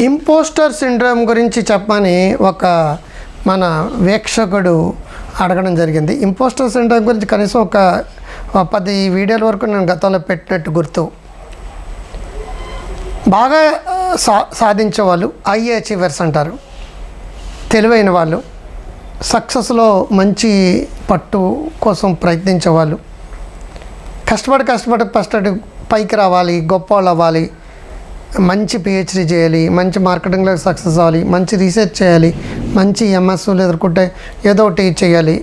Impostor syndrome గురించి చెప్పమని ఒక మన వీక్షకుడు అడగడం జరిగింది. ఇంపోస్టర్ సిండ్రోమ్ గురించి కనీసం ఒక పది వీడియోల వరకు నేను గతంలో పెట్టినట్టు గుర్తు. బాగా సా సాధించే వాళ్ళు ఐ అచీవర్స్ అంటారు. తెలివైన వాళ్ళు. సక్సెస్లో మంచి పట్టు కోసం ప్రయత్నించే వాళ్ళు కష్టపడి కష్టపడి కష్టపడి పైకి రావాలి గొప్ప వాళ్ళు అవ్వాలి. మంచి పిహెచ్డి చేయాలి మంచి మార్కెటింగ్లో సక్సెస్ అవ్వాలి మంచి రీసెర్చ్ చేయాలి మంచి ఎంఎస్లు ఎదుర్కొంటే ఏదో ఒకటి చేయాలి.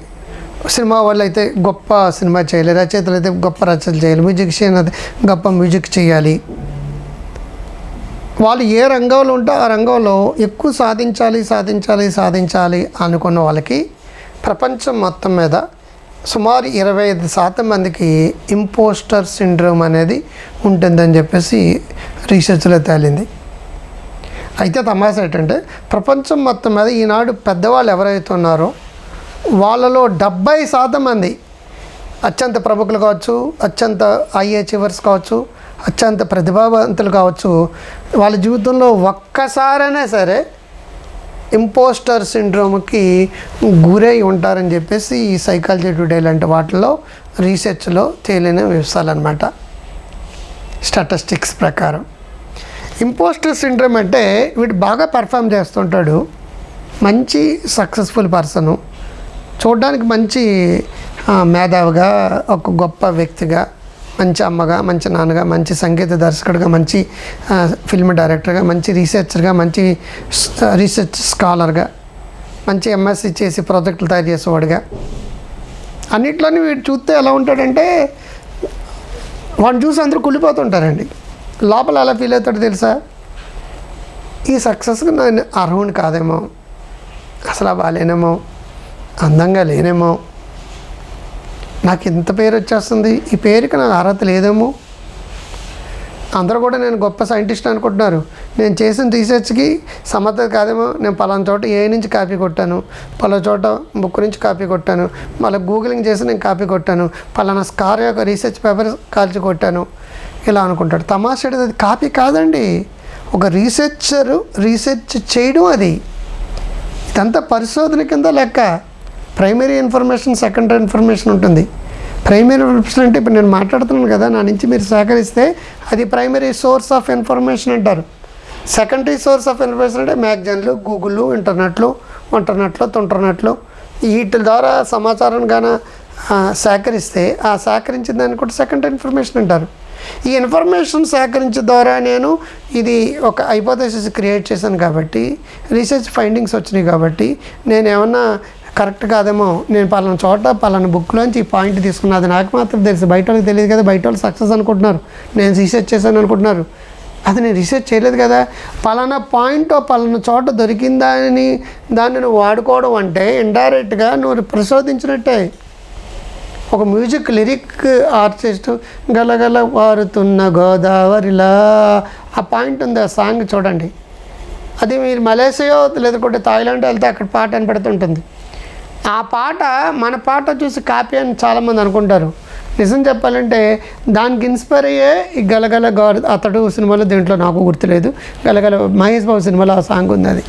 సినిమా వాళ్ళు అయితే గొప్ప సినిమా చేయాలి రచయితలు అయితే గొప్ప రచనలు చేయాలి మ్యూజిషియన్ అయితే గొప్ప మ్యూజిక్ చేయాలి. వాళ్ళు ఏ రంగంలో ఉంటే ఆ రంగంలో ఎక్కువ సాధించాలి సాధించాలి సాధించాలి అనుకున్న వాళ్ళకి ప్రపంచం మొత్తం మీద సుమారు ఇరవై ఐదు శాతం మందికి ఇంపోస్టర్ సిండ్రోమ్ అనేది ఉంటుందని చెప్పేసి రీసెర్చ్లో తేలింది. అయితే తమాషా ఏంటంటే ప్రపంచం మొత్తం మీద ఈనాడు పెద్దవాళ్ళు ఎవరైతే ఉన్నారో వాళ్ళలో డెబ్బై శాతం మంది అత్యంత ప్రముఖులు కావచ్చు అత్యంత ఐఏ చివర్స్ కావచ్చు అత్యంత ప్రతిభావంతులు కావచ్చు వాళ్ళ జీవితంలో ఒక్కసారైనా సరే ఇంపోస్టర్ సిండ్రోమ్కి గురై ఉంటారని చెప్పేసి ఈ సైకాలజీ టుడే లాంటి వాటిలో రీసెర్చ్లో తేలిన వివసాలన్నమాట స్టాటిస్టిక్స్ ప్రకారం. ఇంపోస్టర్ సిండ్రోమ్ అంటే వీడు బాగా పెర్ఫామ్ చేస్తుంటాడు. మంచి సక్సెస్ఫుల్ పర్సను చూడడానికి మంచి మేధావిగా ఒక గొప్ప వ్యక్తిగా మంచి అమ్మగా మంచి నాన్నగా మంచి సంగీత దర్శకుడిగా మంచి ఫిల్మ్ డైరెక్టర్గా మంచి రీసెర్చర్గా మంచి రీసెర్చ్ స్కాలర్గా మంచి ఎంఎస్సి చేసి ప్రాజెక్టులు తయారు చేసేవాడుగా. అన్నిట్లోని వీడు చూస్తే ఎలా ఉంటాడంటే వాడిని చూసి అందరూ కుళ్ళిపోతుంటారండి. లోపల ఎలా ఫీల్ అవుతాడో తెలుసా? ఈ సక్సెస్కి నేను అర్హుని కాదేమో. అసలు బాగాలేనేమో అందంగా లేనేమో. నాకు ఇంత పేరు వచ్చేస్తుంది. ఈ పేరుకి నాకు అర్హత లేదేమో. అందరూ కూడా నేను గొప్ప సైంటిస్ట్ అనుకుంటున్నారు. నేను చేసిన రీసెర్చ్కి సమర్థత కాదేమో. నేను పలానా చోట ఏ నుంచి కాపీ కొట్టాను. పలా చోట బుక్ నుంచి కాపీ కొట్టాను. మళ్ళీ గూగులింగ్ చేసి నేను కాపీ కొట్టాను. పలానా స్కార్ యొక్క రీసెర్చ్ పేపర్ కాల్చి కొట్టాను. ఇలా అనుకుంటాడు? తమాషా అది కాపీ కాదండి. ఒక రీసెర్చరు రీసెర్చ్ చేయడం అది. ఇదంతా పరిశోధన కింద లెక్క. ప్రైమరీ ఇన్ఫర్మేషన్ సెకండరీ ఇన్ఫర్మేషన్ ఉంటుంది. ప్రైమరీ ఇన్ఫర్మేషన్ అంటే ఇప్పుడు నేను మాట్లాడుతున్నాను కదా నా నుంచి మీరు సేకరిస్తే అది ప్రైమరీ సోర్స్ ఆఫ్ ఇన్ఫర్మేషన్ అంటారు. సెకండరీ సోర్స్ ఆఫ్ ఇన్ఫర్మేషన్ అంటే మ్యాగజైన్లు గూగుల్ ఇంటర్నెట్లు ఇంటర్నెట్లో తుంటర్నెట్లు. వీటి ద్వారా సమాచారం గాన సేకరిస్తే ఆ సేకరించిన దాన్ని కూడా సెకండరీ ఇన్ఫర్మేషన్ అంటారు. ఈ ఇన్ఫర్మేషన్ సేకరించే ద్వారా నేను ఇది ఒక హైపోథసిస్ క్రియేట్ చేశాను కాబట్టి రీసెర్చ్ ఫైండింగ్స్ వచ్చినాయి కాబట్టి నేను ఏమన్నా కరెక్ట్ కాదేమో నేను పలానా చోట పలానా బుక్లోంచి ఈ పాయింట్ తీసుకున్నా. అది నాకు మాత్రం తెలుసు. బయట వాళ్ళకి తెలియదు కదా బయట వాళ్ళు సక్సెస్ అనుకుంటున్నారు. నేను రీసెర్చ్ చేశాను అనుకుంటున్నారు. అది నేను రీసెర్చ్ చేయలేదు కదా. పలానా పాయింట్ పలానా చోట దొరికిందా అని దాన్ని నువ్వు వాడుకోవడం అంటే ఇండైరెక్ట్గా నువ్వు పరిశోధించినట్టే. ఒక మ్యూజిక్ లిరిక్ ఆర్టిస్ట్ గలగల వారుతున్న గోదావరిలా. ఆ పాయింట్ ఉంది ఆ సాంగ్ చూడండి. అది మీరు మలేషియా లేదంటే థాయిలాండ్ వెళ్తే అక్కడ పాట వినపడుతుంటుంది. ఆ పాట మన పాట చూసి కాపీ అని చాలామంది అనుకుంటారు. నిజం చెప్పాలంటే దానికి ఇన్స్పైర్ అయ్యే ఈ గలగల గౌర అతడు సినిమాలో దీంట్లో నాకు గుర్తులేదు. గలగల మహేష్ బాబు సినిమాలో ఆ సాంగ్ ఉంది అది.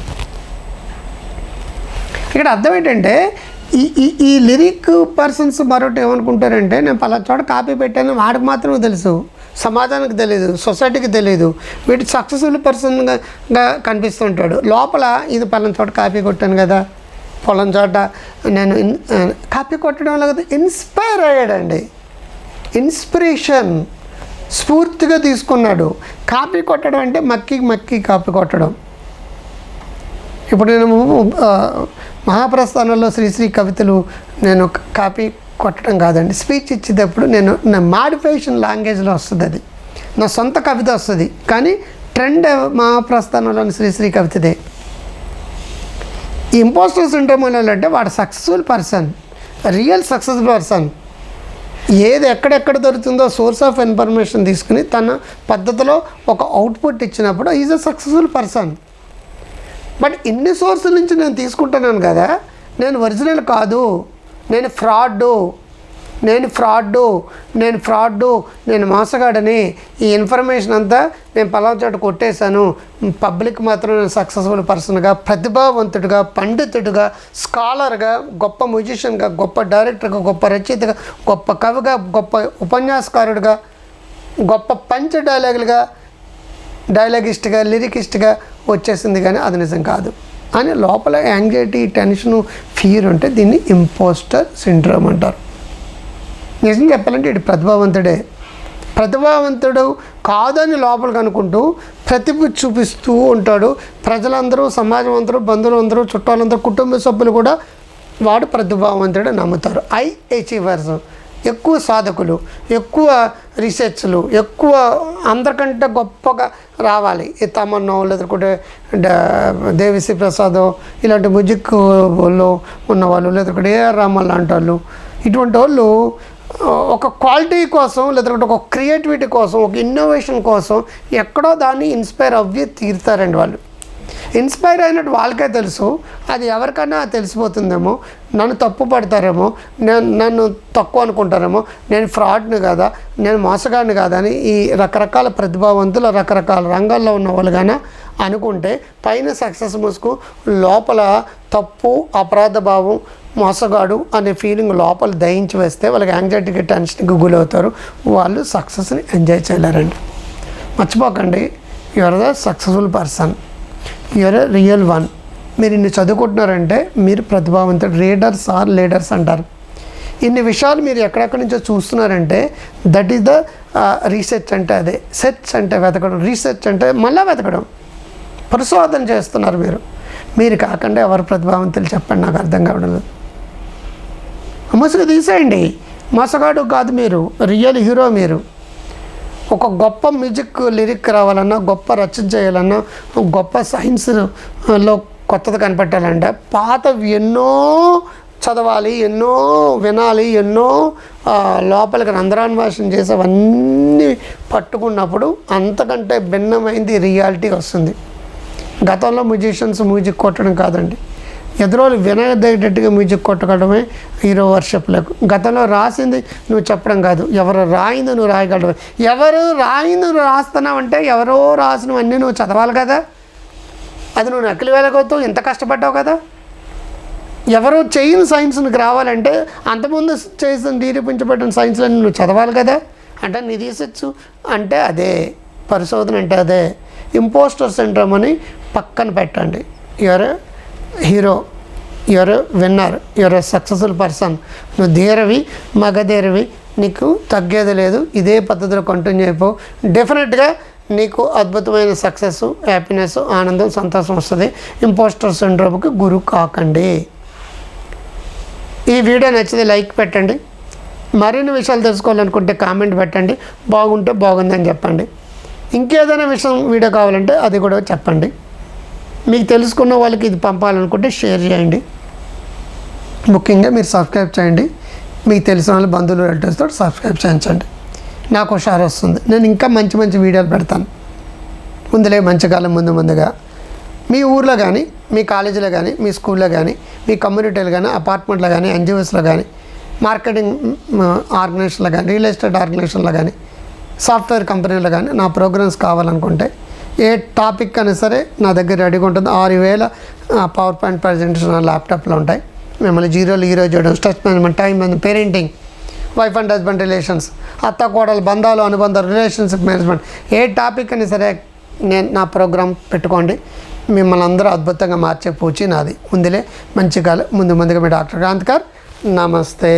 ఇక్కడ అర్థం ఏంటంటే ఈ ఈ ఈ లిరిక్ పర్సన్స్ మరొకటి ఏమనుకుంటారంటే నేను పలా చోట కాపీ పెట్టాను వాడికి మాత్రమే తెలుసు. సమాజానికి తెలియదు సొసైటీకి తెలియదు వీటి సక్సెస్ఫుల్ పర్సన్గా కనిపిస్తుంటాడు. లోపల ఇది పలాన చోట కాపీ కొట్టాను కదా. పొలం చోట నేను కాపీ కొట్టడం వల్ల కదా. ఇన్స్పైర్ అయ్యాడండి. ఇన్స్పిరేషన్ స్ఫూర్తిగా తీసుకున్నాడు. కాపీ కొట్టడం అంటే మక్కి మక్కి కాపీ కొట్టడం. ఇప్పుడు నేను మహాప్రస్థానంలో శ్రీశ్రీ కవితలు నేను కాపీ కొట్టడం కాదండి. స్పీచ్ ఇచ్చేటప్పుడు నేను నా మాడిఫికేషన్ లాంగ్వేజ్లో వస్తుంది అది. నా సొంత కవిత వస్తుంది. కానీ ట్రెండ్ మహాప్రస్థానంలోని శ్రీశ్రీ కవితదే. ఇంపోస్టర్ సిండ్రోమ్ అంటే వాడు successful person real successful person. ఏది ఎక్కడెక్కడ దొరుకుతుందో సోర్స్ ఆఫ్ ఇన్ఫర్మేషన్ తీసుకుని తన పద్ధతిలో ఒక అవుట్పుట్ ఇచ్చినప్పుడు is a successful person. But ఇన్ని సోర్సుల నుంచి నేను తీసుకుంటున్నాను కదా నేను ఒరిజినల్ కాదు. నేను ఫ్రాడ్ నేను ఫ్రాడ్డు. నేను ఫ్రాడ్డు. నేను మోసగాడని ఈ ఇన్ఫర్మేషన్ అంతా నేను పలానా చోట కొట్టేశాను. పబ్లిక్ మాత్రం నేను సక్సెస్ఫుల్ పర్సన్గా ప్రతిభావంతుడిగా పండితుడిగా స్కాలర్గా గొప్ప మ్యూజిషియన్గా గొప్ప డైరెక్టర్గా గొప్ప రచయితగా గొప్ప కవిగా గొప్ప ఉపన్యాసకారుడిగా గొప్ప పంచ డైలాగులుగా డైలాగిస్ట్గా లిరికిస్ట్గా వచ్చేసింది కానీ అది నిజం కాదు. అని లోపల యాంగ్జైటీ టెన్షను ఫియర్ ఉంటే దీన్ని ఇంపోస్టర్ సిండ్రోమ్ అంటారు. నిజం చెప్పాలంటే ఇటు ప్రతిభావంతుడే. ప్రతిభావంతుడు కాదని లోపలికి అనుకుంటూ ప్రతిభ చూపిస్తూ ఉంటాడు. ప్రజలందరూ సమాజం అందరూ బంధువులందరూ చుట్టాలందరూ కుటుంబ సభ్యులు కూడా వాడు ప్రతిభావంతుడు నమ్ముతారు. ఐ అచీవర్స్ ఎక్కువ సాధకులు ఎక్కువ రీసెర్చ్లు ఎక్కువ అందరికంటే గొప్పగా రావాలి. ఈ తమన్నో లేదంటే దేవిశ్రీ ప్రసాదో ఇలాంటి మ్యూజిక్లో ఉన్నవాళ్ళు లేదంటే ఏఆర్ రామన్ లాంటి వాళ్ళు ఇటువంటి వాళ్ళు ఒక క్వాలిటీ కోసం లేదంటే ఒక క్రియేటివిటీ కోసం ఒక ఇన్నోవేషన్ కోసం ఎక్కడో దాన్ని ఇన్స్పైర్ అవ్వి తీరుతారండి వాళ్ళు. ఇన్స్పైర్ అయినట్టు వాళ్ళకే తెలుసు. అది ఎవరికైనా తెలిసిపోతుందేమో. నన్ను తప్పు పడతారేమో. నేను నన్ను తక్కువ అనుకుంటారేమో. నేను ఫ్రాడ్ని కాదా? నేను మోసగాడిని కాదా అని ఈ రకరకాల ప్రతిభావంతులు రకరకాల రంగాల్లో ఉన్న వాళ్ళు కానీ అనుకుంటే పైన సక్సెస్ ముసుకు లోపల తప్పు అపరాధ భావం మోసగాడు అనే ఫీలింగ్ లోపల దయించి వేస్తే వాళ్ళకి యాంగ్జైటీకి టెన్షన్కి గురవుతారు. వాళ్ళు సక్సెస్ని ఎంజాయ్ చేయలేరండి. మర్చిపోకండి. You are the successful person. You are a real one మీరు ఇన్ని చదువుకుంటున్నారంటే మీరు ప్రతిభావంతుడు. రీడర్స్ ఆర్ లీడర్స్ అంటారు. ఇన్ని విషయాలు మీరు ఎక్కడెక్కడి నుంచో చూస్తున్నారంటే దట్ ఈస్ ద రీసెర్చ్ అంటే అదే. సెర్చ్ అంటే వెతకడం. రీసెర్చ్ అంటే మళ్ళీ వెతకడం. పరిశోధన చేస్తున్నారు మీరు. మీరు కాకుండా ఎవరు ప్రతిభావంతులు చెప్పండి నాకు అర్థం కావడం ముసుగు తీసేయండి. మోసగాడు కాదు మీరు. రియల్ హీరో మీరు. ఒక గొప్ప మ్యూజిక్ లిరిక్ రావాలన్నా గొప్ప రచన చేయాలన్నా గొప్ప సైన్స్లో కొత్తది కనిపెట్టాలంటే పాత ఎన్నో చదవాలి ఎన్నో వినాలి ఎన్నో లోపలికి రంధ్రాన్వేషణ చేసి అవన్నీ పట్టుకున్నప్పుడు అంతకంటే భిన్నమైంది రియాలిటీ వస్తుంది. గతంలో మ్యూజిషియన్స్ మ్యూజిక్ కొట్టడం కాదండి. ఎదురోళ్ళు వినదగ్గట్టుగా మ్యూజిక్ కొట్టుకోవడమే హీరో వర్షిప్లకు. గతంలో రాసింది నువ్వు చెప్పడం కాదు. ఎవరు రాయిందో నువ్వు రాయగలవు ఎవరు రాయిందో నువ్వు రాస్తున్నావంటే ఎవరో రాసినవన్నీ నువ్వు చదవాలి కదా. అది నువ్వు నకిలి వెళ్ళగొద్దు ఇంత కష్టపడ్డావు కదా. ఎవరో చేయని సైన్స్ రావాలంటే అంతకుముందు చేసిన నిరూపించబడిన సైన్స్లను నువ్వు చదవాలి కదా. అంటే నీ రీసెర్చ్ అంటే అదే. పరిశోధన అంటే అదే. ఇంపోస్టర్ సిండ్రోమ్ అని పక్కన పెట్టండి. ఎవరు? Hero your winner your successful person నువ్వు ధీరవి మగధీరవి నీకు తగ్గేది లేదు ఇదే పద్ధతిలో కంటిన్యూ అయిపో. డెఫినెట్గా నీకు అద్భుతమైన సక్సెస్ హ్యాపీనెస్ ఆనందం సంతోషం వస్తుంది. ఇంపోస్టర్ సిండ్రోమ్కి గురు కాకండి. ఈ వీడియో నచ్చితే లైక్ పెట్టండి. మరిన్ని విషయాలు తెలుసుకోవాలనుకుంటే కామెంట్ పెట్టండి. బాగుంటే బాగుందని చెప్పండి. ఇంకేదైనా విషయం వీడియో కావాలంటే అది కూడా చెప్పండి. మీకు తెలుసుకున్న వాళ్ళకి ఇది పంపాలనుకుంటే షేర్ చేయండి. ముఖ్యంగా మీరు సబ్స్క్రైబ్ చేయండి. మీకు తెలిసిన వాళ్ళు బంధువులు రిలేటివ్స్తో సబ్స్క్రైబ్ చేయించండి. నాకు షేర్ వస్తుంది. నేను ఇంకా మంచి మంచి వీడియోలు పెడతాను. ముందులే మంచి కాలం ముందు ముందుగా. మీ ఊర్లో కానీ మీ కాలేజీలో కానీ మీ స్కూల్లో కానీ మీ కమ్యూనిటీలో కానీ అపార్ట్మెంట్లో కానీ ఎన్జిఓస్లో కానీ మార్కెటింగ్ ఆర్గనైజేషన్లో కానీ రియల్ ఎస్టేట్ ఆర్గనైజేషన్లో కానీ సాఫ్ట్వేర్ కంపెనీలో కానీ నా ప్రోగ్రామ్స్ కావాలనుకుంటే ఏ టాపిక్ అయినా సరే నా దగ్గర రెడీగా ఉంటుంది. ఆరు వేల పవర్ పాయింట్ ప్రజెంటేషన్ నా ల్యాప్టాప్లో ఉంటాయి. మిమ్మల్ని జీరోలు హీరో చేయడం stress management time management parenting wife and husband relations అత్త కోడలు బంధాలు అనుబంధాలు రిలేషన్షిప్ మేనేజ్మెంట్ ఏ టాపిక్ అయినా సరే నేను నా ప్రోగ్రామ్ పెట్టుకోండి. మిమ్మల్ని అందరూ అద్భుతంగా మార్చే పూచి నాది. ముందులే మంచి కాలం ముందు ముందుగా మీ డాక్టర్ కాంత్ గారు. నమస్తే.